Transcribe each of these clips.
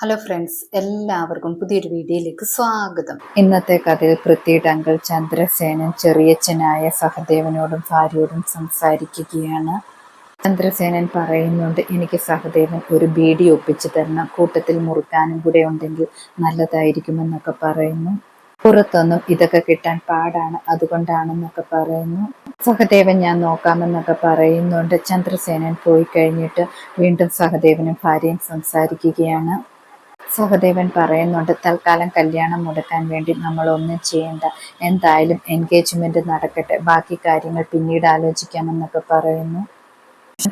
Hello friends എല്ലാവർക്കും പുതിയൊരു വീഡിയോയിലേക്ക് സ്വാഗതം. ഇന്നത്തെ കഥയിൽ പൃഥ്വിയുടെ അങ്കിൾ ചന്ദ്രസേനൻ ചെറിയച്ഛനായ സഹദേവനോടും ഭാര്യയോടും സംസാരിക്കുകയാണ്. ചന്ദ്രസേനൻ പറയുന്നുണ്ട് എനിക്ക് സഹദേവൻ ഒരു ബീഡി ഒപ്പിച്ചു തരണം. കൂട്ടത്തിൽ മുറുക്കാനും കൂടെ ഉണ്ടെങ്കിൽ നല്ലതായിരിക്കുമെന്നൊക്കെ പറയുന്നു. പുറത്തൊന്നും ഇതൊക്കെ കിട്ടാൻ പാടാണ് അതുകൊണ്ടാണെന്നൊക്കെ പറയുന്നു. സഹദേവൻ ഞാൻ നോക്കാമെന്നൊക്കെ പറയുന്നുണ്ട്. ചന്ദ്രസേനൻ പോയി കഴിഞ്ഞിട്ട് വീണ്ടും സഹദേവനും ഭാര്യയും സംസാരിക്കുകയാണ്. സഹദേവൻ പറയുന്നുണ്ട് തൽക്കാലം കല്യാണം മുടക്കാൻ വേണ്ടി നമ്മൾ ഒന്നും ചെയ്യേണ്ട. എന്തായാലും എൻഗേജ്മെന്റ് നടക്കട്ടെ. ബാക്കി കാര്യങ്ങൾ പിന്നീട് ആലോചിക്കാമെന്നൊക്കെ പറയുന്നു.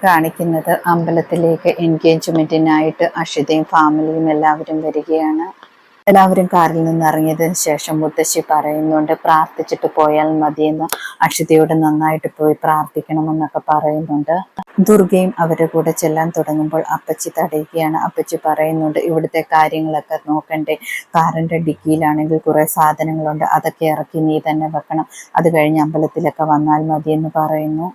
കാണിക്കുന്നത് അമ്പലത്തിലേക്ക് എൻഗേജ്മെന്റിനായിട്ട് അഷിതയും ഫാമിലിയും എല്ലാവരും വരികയാണ്. എല്ലാവരും കാറിൽ നിന്ന് ഇറങ്ങിയതിന് ശേഷം മുത്തശ്ശി പറയുന്നുണ്ട് പ്രാർത്ഥിച്ചിട്ട് പോയാൽ മതിയെന്ന്. അക്ഷിതയോട് നന്നായിട്ട് പോയി പ്രാർത്ഥിക്കണമെന്നൊക്കെ പറയുന്നുണ്ട്. ദുർഗയും അവരുടെ കൂടെ ചെല്ലാൻ തുടങ്ങുമ്പോൾ അപ്പച്ചി തടയുകയാണ്. അപ്പച്ചി പറയുന്നുണ്ട് ഇവിടുത്തെ കാര്യങ്ങളൊക്കെ നോക്കണ്ടേ. കാറിന്റെ ഡിക്കിയിലാണെങ്കിൽ കുറേ സാധനങ്ങളുണ്ട്. അതൊക്കെ ഇറക്കി നീ തന്നെ വെക്കണം. അത് കഴിഞ്ഞ് അമ്പലത്തിലൊക്കെ വന്നാൽ മതിയെന്ന് പറയുന്നു.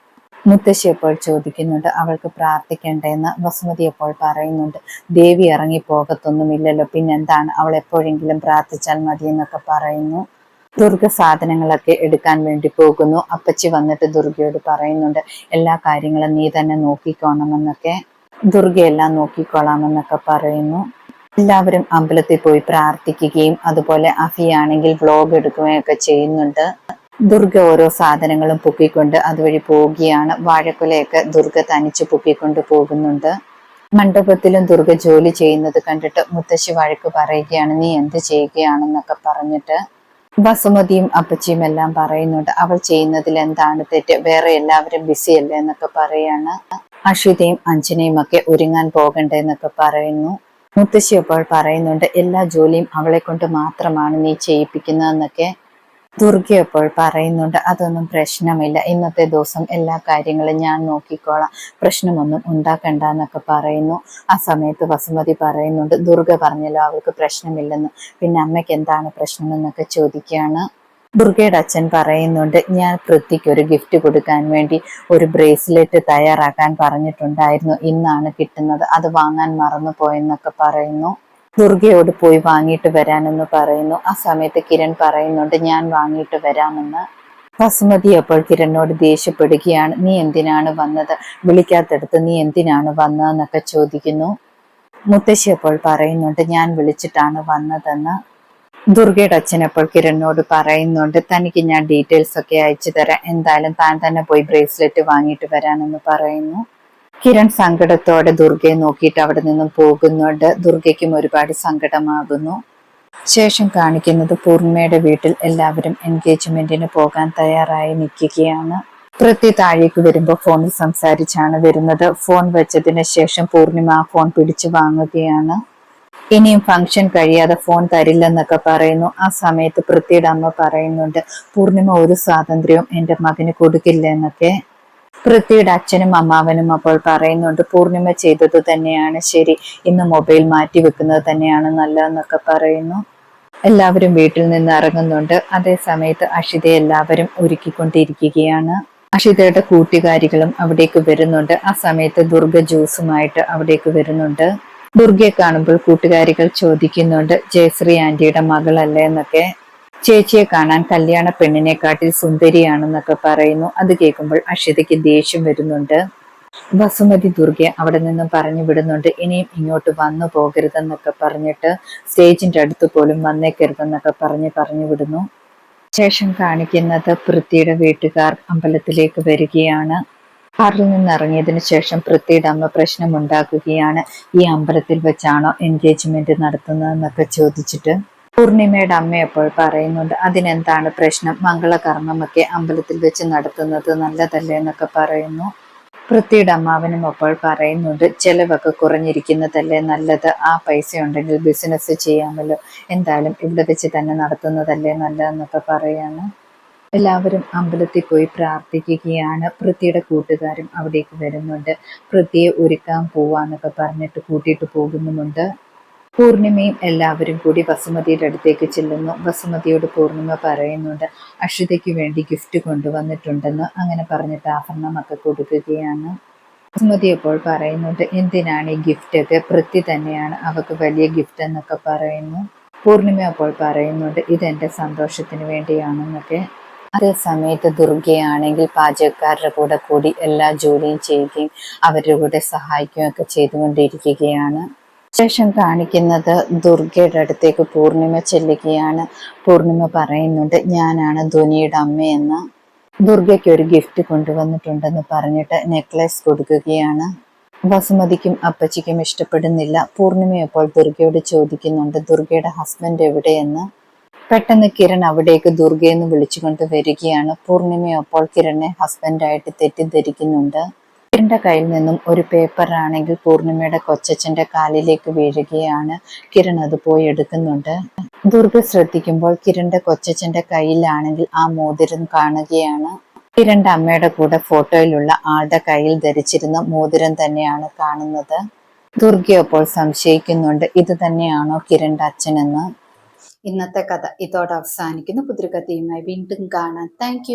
മുത്തശ്ശി അപ്പോൾ ചോദിക്കുന്നുണ്ട് അവൾക്ക് പ്രാർത്ഥിക്കണ്ടെന്ന് വസുമതി അപ്പോൾ പറയുന്നുണ്ട് ദേവി ഇറങ്ങി പോകത്തൊന്നുമില്ലല്ലോ പിന്നെന്താണ്? അവൾ എപ്പോഴെങ്കിലും പ്രാർത്ഥിച്ചാൽ മതി എന്നൊക്കെ പറയുന്നു. ദുർഗ സാധനങ്ങളൊക്കെ എടുക്കാൻ വേണ്ടി പോകുന്നു. അപ്പച്ചി വന്നിട്ട് ദുർഗയോട് പറയുന്നുണ്ട് എല്ലാ കാര്യങ്ങളും നീ തന്നെ നോക്കിക്കോണമെന്നൊക്കെ. ദുർഗയെല്ലാം നോക്കിക്കോളാമെന്നൊക്കെ പറയുന്നു. എല്ലാവരും അമ്പലത്തിൽ പോയി പ്രാർത്ഥിക്കുകയും അതുപോലെ അഫിയാണെങ്കിൽ വ്ലോഗ് എടുക്കുകയൊക്കെ ചെയ്യുന്നുണ്ട്. ദുർഗ ഓരോ സാധനങ്ങളും പൊക്കിക്കൊണ്ട് അതുവഴി പോവുകയാണ്. വാഴക്കുലയൊക്കെ ദുർഗ തനിച്ച് പൊക്കിക്കൊണ്ട് പോകുന്നുണ്ട്. മണ്ഡപത്തിലും ദുർഗ ജോലി ചെയ്യുന്നത് കണ്ടിട്ട് മുത്തശ്ശി വഴക്ക് പറയുകയാണ് നീ എന്ത് ചെയ്യുകയാണെന്നൊക്കെ പറഞ്ഞിട്ട് വസുമതിയും അപ്പച്ചിയും എല്ലാം പറയുന്നുണ്ട്. അവൾ ചെയ്യുന്നതിൽ എന്താണ് തെറ്റ്? വേറെ എല്ലാവരും ബിസി അല്ലേ? എന്നൊക്കെ പറയാണ്. അഷിതയും അഞ്ജനയും ഒക്കെ ഒരുങ്ങാൻ പോകണ്ടേ എന്നൊക്കെ പറയുന്നു. മുത്തശ്ശി അപ്പോൾ പറയുന്നുണ്ട് എല്ലാ ജോലിയും അവളെ കൊണ്ട് മാത്രമാണ് നീ ചെയ്യിപ്പിക്കുന്നതെന്നൊക്കെ ദുർഗ അപ്പോൾ പറയുന്നുണ്ട് അതൊന്നും പ്രശ്നമില്ല. ഇന്നത്തെ ദിവസം എല്ലാ കാര്യങ്ങളും ഞാൻ നോക്കിക്കോളാം. പ്രശ്നമൊന്നും ഉണ്ടാക്കണ്ട എന്നൊക്കെ പറയുന്നു. ആ സമയത്ത് വസുമതി പറയുന്നുണ്ട് ദുർഗ പറഞ്ഞല്ലോ അവൾക്ക് പ്രശ്നമില്ലെന്ന്. പിന്നെ അമ്മയ്ക്ക് എന്താണ് പ്രശ്നം എന്നൊക്കെ ചോദിക്കുകയാണ്. ദുർഗയുടെ അച്ഛൻ പറയുന്നുണ്ട് ഞാൻ പൃഥ്വിക്ക് ഒരു ഗിഫ്റ്റ് കൊടുക്കാൻ വേണ്ടി ഒരു ബ്രേസ്ലെറ്റ് തയ്യാറാക്കാൻ പറഞ്ഞിട്ടുണ്ടായിരുന്നു. ഇന്നാണ് കിട്ടുന്നത്. അത് വാങ്ങാൻ മറന്നു പോയെന്നൊക്കെ പറയുന്നു. ദുർഗയോട് പോയി വാങ്ങിയിട്ട് വരാനെന്ന് പറയുന്നു. ആ സമയത്ത് കിരൺ പറയുന്നുണ്ട് ഞാൻ വാങ്ങിയിട്ട് വരാമെന്ന്. വസുമതി അപ്പോൾ കിരണിനോട് ദേഷ്യപ്പെടുകയാണ് നീ എന്തിനാണ് വന്നത്? വിളിക്കാത്തടുത്ത് നീ എന്തിനാണ് വന്നതെന്നൊക്കെ ചോദിക്കുന്നു. മുത്തശ്ശി അപ്പോൾ പറയുന്നുണ്ട് ഞാൻ വിളിച്ചിട്ടാണ് വന്നതെന്ന്. ദുർഗയുടെ അച്ഛൻ അപ്പോൾ കിരണിനോട് പറയുന്നുണ്ട് തനിക്ക് ഞാൻ ഡീറ്റെയിൽസ് ഒക്കെ അയച്ചു തരാം. എന്തായാലും താൻ തന്നെ പോയി ബ്രേസ്ലെറ്റ് വാങ്ങിയിട്ട് വരാനെന്ന് പറയുന്നു. കിരൺ സങ്കടത്തോടെ ദുർഗയെ നോക്കിയിട്ട് അവിടെ നിന്നും പോകുന്നുണ്ട്. ദുർഗയ്ക്കും ഒരുപാട് സങ്കടമാകുന്നു. ശേഷം കാണിക്കുന്നത് പൂർണിമയുടെ വീട്ടിൽ എല്ലാവരും എൻഗേജ്മെന്റിന് പോകാൻ തയ്യാറായി നിൽക്കുകയാണ്. പൃഥ്വി താഴേക്ക് വരുമ്പോൾ ഫോണിൽ സംസാരിച്ചാണ് വരുന്നത്. ഫോൺ വെച്ചതിന് ശേഷം പൂർണിമ ആ ഫോൺ പിടിച്ചു വാങ്ങുകയാണ്. ഇനിയും ഫംഗ്ഷൻ കഴിയാതെ ഫോൺ തരില്ലെന്നൊക്കെ പറയുന്നു. ആ സമയത്ത് പൃഥ്വിയുടെ അമ്മ പറയുന്നുണ്ട് പൂർണിമ ഒരു സ്വാതന്ത്ര്യവും എന്റെ മകന് കൊടുക്കില്ല എന്നൊക്കെ പൃഥ്വിയുടെ അച്ഛനും അമ്മാവനും അപ്പോൾ പറയുന്നുണ്ട് പൂർണിമ ചെയ്തത് തന്നെയാണ് ശരി. ഇന്ന് മൊബൈൽ മാറ്റി വെക്കുന്നത് തന്നെയാണ് നല്ലതെന്നൊക്കെ പറയുന്നു. എല്ലാവരും വീട്ടിൽ നിന്ന് ഇറങ്ങുന്നുണ്ട്. അതേ സമയത്ത് അഷിതയെ എല്ലാവരും ഒരുക്കിക്കൊണ്ടിരിക്കുകയാണ്. അഷിതയുടെ കൂട്ടുകാരികളും അവിടേക്ക് വരുന്നുണ്ട്. ആ സമയത്ത് ദുർഗ ജ്യൂസുമായിട്ട് അവിടേക്ക് വരുന്നുണ്ട്. ദുർഗയെ കാണുമ്പോൾ കൂട്ടുകാരികൾ ചോദിക്കുന്നുണ്ട് ജയശ്രീ ആന്റിയുടെ മകളല്ലേ? എന്നൊക്കെ. ചേച്ചിയെ കാണാൻ കല്യാണ പെണ്ണിനെക്കാട്ടിൽ സുന്ദരിയാണെന്നൊക്കെ പറയുന്നു. അത് കേൾക്കുമ്പോൾ അക്ഷിതയ്ക്ക് ദേഷ്യം വരുന്നുണ്ട്. വസുമതി ദുർഗയെ അവിടെ നിന്നും പറഞ്ഞു വിടുന്നുണ്ട്. ഇനിയും ഇങ്ങോട്ട് വന്നു പോകരുതെന്നൊക്കെ പറഞ്ഞിട്ട് സ്റ്റേജിന്റെ അടുത്ത് പോലും വന്നേക്കരുതെന്നൊക്കെ പറഞ്ഞ് പറഞ്ഞു വിടുന്നു. ശേഷം കാണിക്കുന്നത് പൃഥ്വിയുടെ വീട്ടുകാർ അമ്പലത്തിലേക്ക് വരികയാണ്. കാറിൽ നിന്ന് ഇറങ്ങിയതിന് ശേഷം പൃഥ്വിയുടെ അമ്മ പ്രശ്നമുണ്ടാക്കുകയാണ് ഈ അമ്പലത്തിൽ വെച്ചാണോ എൻഗേജ്മെന്റ് നടത്തുന്നതെന്നൊക്കെ ചോദിച്ചിട്ട്. പൂർണിമയുടെ അമ്മ അപ്പോൾ പറയുന്നുണ്ട്? അതിനെന്താണ് പ്രശ്നം? മംഗളകർമ്മമൊക്കെ അമ്പലത്തിൽ വെച്ച് നടത്തുന്നത് നല്ലതല്ലേ എന്നൊക്കെ പറയുന്നു. പൃഥ്വിയുടെ അമ്മാവനും അപ്പോൾ പറയുന്നുണ്ട് ചെലവൊക്കെ കുറഞ്ഞിരിക്കുന്നതല്ലേ നല്ലത്? ആ പൈസ ഉണ്ടെങ്കിൽ ബിസിനസ് ചെയ്യാമല്ലോ. എന്തായാലും ഇവിടെ വെച്ച് തന്നെ നടത്തുന്നതല്ലേ നല്ലതെന്നൊക്കെ പറയാണ്. എല്ലാവരും അമ്പലത്തിൽ പോയി പ്രാർത്ഥിക്കുകയാണ്. പൃഥ്വിയുടെ കൂട്ടുകാരും അവിടേക്ക് വരുന്നുണ്ട്. പൃഥ്വിയെ ഒരുക്കാൻ പോവാന്നൊക്കെ പറഞ്ഞിട്ട് കൂട്ടിയിട്ട് പോകുന്നുമുണ്ട്. പൂർണിമയും എല്ലാവരും കൂടി വസുമതിയുടെ അടുത്തേക്ക് ചെല്ലുന്നു. വസുമതിയോട് പൂർണിമ പറയുന്നുണ്ട് അക്ഷിതയ്ക്ക് വേണ്ടി ഗിഫ്റ്റ് കൊണ്ടുവന്നിട്ടുണ്ടെന്ന് അങ്ങനെ പറഞ്ഞിട്ട് ആഭരണമൊക്കെ കൊടുക്കുകയാണ്. വസുമതി അപ്പോൾ പറയുന്നുണ്ട് എന്തിനാണ് ഈ ഗിഫ്റ്റ് ഒക്കെ? പൃഥ്വി തന്നെയാണ് അവക്ക് വലിയ ഗിഫ്റ്റ് എന്നൊക്കെ പറയുന്നു. പൂർണിമ അപ്പോൾ പറയുന്നുണ്ട് ഇതെന്റെ സന്തോഷത്തിന് വേണ്ടിയാണെന്നൊക്കെ. അതേ സമയത്ത് ദുർഗയാണെങ്കിൽ പാചകക്കാരുടെ കൂടെ കൂടി എല്ലാ ജോലിയും ചെയ്യുകയും അവരുടെ കൂടെ സഹായിക്കുകയും ഒക്കെ ചെയ്തുകൊണ്ടിരിക്കുകയാണ്. ശേഷം കാണിക്കുന്നത് ദുർഗയുടെ അടുത്തേക്ക് പൂർണിമ ചെല്ലുകയാണ്. പൂർണിമ പറയുന്നുണ്ട് ഞാനാണ് ധ്വനിയുടെ അമ്മയെന്ന് ദുർഗയ്ക്ക് ഒരു ഗിഫ്റ്റ് കൊണ്ടുവന്നിട്ടുണ്ടെന്ന് പറഞ്ഞിട്ട് നെക്ലസ് കൊടുക്കുകയാണ്. വസുമതിക്കും അപ്പച്ചിക്കും ഇഷ്ടപ്പെടുന്നില്ല. പൂർണിമയപ്പോൾ ദുർഗയോട് ചോദിക്കുന്നുണ്ട് ദുർഗയുടെ ഹസ്ബൻഡ് എവിടെയെന്ന്? പെട്ടെന്ന് കിരൺ അവിടേക്ക് ദുർഗയെന്ന് വിളിച്ചുകൊണ്ട് വരികയാണ്. പൂർണിമയപ്പോൾ കിരണിനെ ഹസ്ബൻഡായിട്ട് തെറ്റിദ്ധരിക്കുന്നുണ്ട്. കിരണിന്റെ കയ്യിൽ നിന്നും ഒരു പേപ്പറാണെങ്കിൽ പൂർണിമയുടെ കൊച്ചച്ഛന്റെ കാലിലേക്ക് വീഴുകയാണ് കിരൺ അത് പോയി എടുക്കുന്നുണ്ട്. ദുർഗ ശ്രദ്ധിക്കുമ്പോൾ കിരണിന്റെ കൊച്ചച്ഛന്റെ കയ്യിലാണെങ്കിൽ ആ മോതിരം കാണുകയാണ്. കിരണിന്റെ അമ്മയുടെ കൂടെ ഫോട്ടോയിലുള്ള ആളുടെ കയ്യിൽ ധരിച്ചിരുന്ന മോതിരം തന്നെയാണ് കാണുന്നത്. ദുർഗ അപ്പോൾ സംശയിക്കുന്നുണ്ട് ഇത് തന്നെയാണോ കിരണിന്റെ അച്ഛനെന്ന്? ഇന്നത്തെ കഥ ഇതോടെ അവസാനിക്കുന്നു. പുതിരി കഥയുമായി വീണ്ടും കാണാം. താങ്ക്